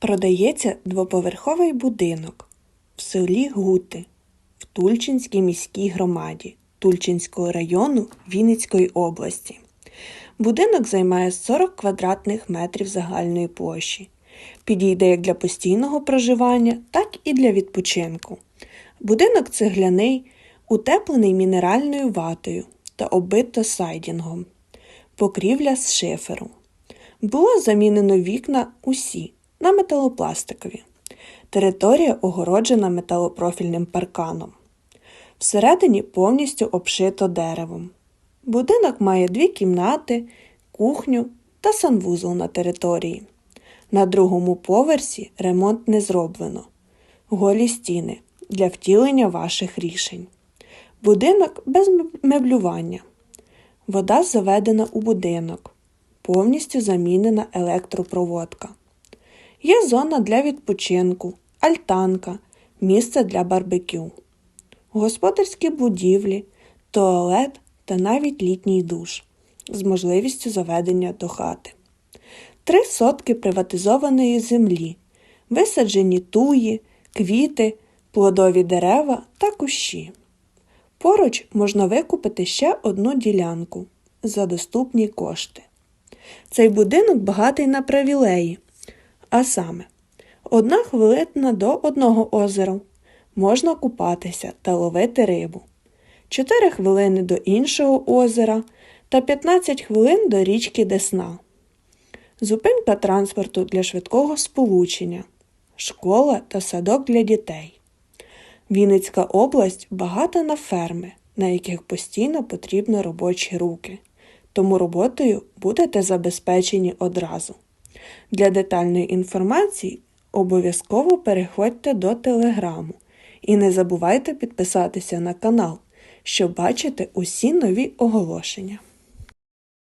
Продається двоповерховий будинок в селі Гути в Тульчинській міській громаді Тульчинського району Вінницької області. Будинок займає 40 квадратних метрів загальної площі. Підійде як для постійного проживання, так і для відпочинку. Будинок цегляний, утеплений мінеральною ватою та оббито сайдінгом. Покрівля з шиферу. Було замінено вікна усі на металопластикові. Територія огороджена металопрофільним парканом. Всередині повністю обшито деревом. Будинок має дві кімнати, кухню та санвузол на території. На другому поверсі ремонт не зроблено. Голі стіни для втілення ваших рішень. Будинок без меблювання. Вода заведена у будинок. Повністю замінена електропроводка. Є зона для відпочинку, альтанка, місце для барбекю, господарські будівлі, туалет та навіть літній душ з можливістю заведення до хати. Три сотки приватизованої землі, висаджені туї, квіти, плодові дерева та кущі. Поруч можна викупити ще одну ділянку за доступні кошти. Цей будинок багатий на привілеї, а саме, одна хвилина до одного озера можна купатися та ловити рибу, 4 хвилини до іншого озера та 15 хвилин до річки Десна. Зупинка транспорту для швидкого сполучення, школа та садок для дітей. Вінницька область багата на ферми, на яких постійно потрібні робочі руки, тому роботою будете забезпечені одразу. Для детальної інформації обов'язково переходьте до телеграму і не забувайте підписатися на канал, щоб бачити усі нові оголошення.